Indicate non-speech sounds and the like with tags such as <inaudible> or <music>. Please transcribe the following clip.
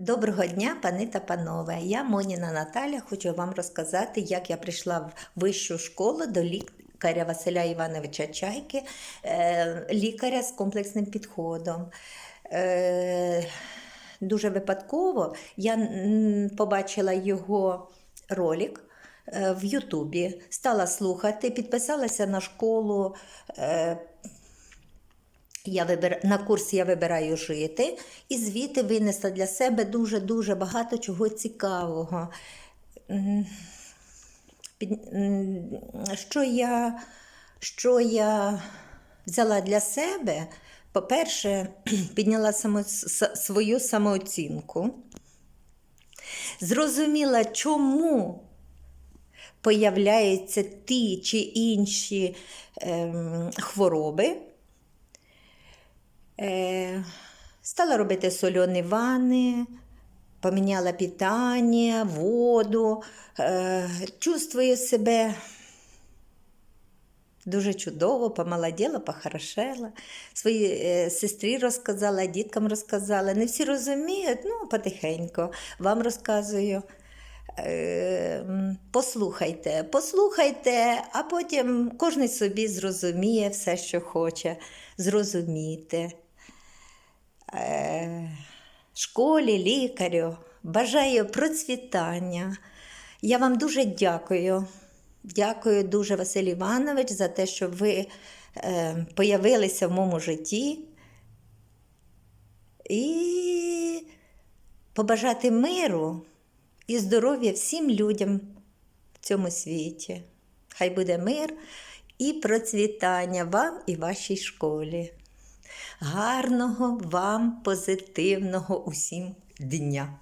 Доброго дня, пани та панове. Я Моніна Наталя. Хочу вам розказати, як я прийшла в вищу школу до лікаря Василя Івановича Чайки, е, лікаря з комплексним підходом. Е, Дуже випадково я побачила його ролик е, в Ютубі, стала слухати, підписалася на школу. Я вибир... На курсі я вибираю жити, і звідти винесла для себе дуже-дуже багато чого цікавого. Що я, що я взяла для себе? По-перше, <clears throat> підняла само... свою самооцінку, зрозуміла, чому появляються ті чи інші ем, хвороби. Стала робити сольоні ванни, поміняла питання, воду, е, чувствую себе дуже чудово, помолоділа, похорошела. Своїй е, сестрі розказала, діткам розказала. Не всі розуміють, ну, потихеньку. Вам розказую. Е, Послухайте, послухайте, а потім кожен собі зрозуміє все, що хоче зрозуміти. Школі, лікарю, бажаю процвітання. Я вам дуже дякую. Дякую дуже, Василь Іванович, за те, що ви е, появилися в моєму житті. І побажати миру і здоров'я всім людям в цьому світі. Хай буде мир і процвітання вам і вашій школі. Гарного вам позитивного усім дня!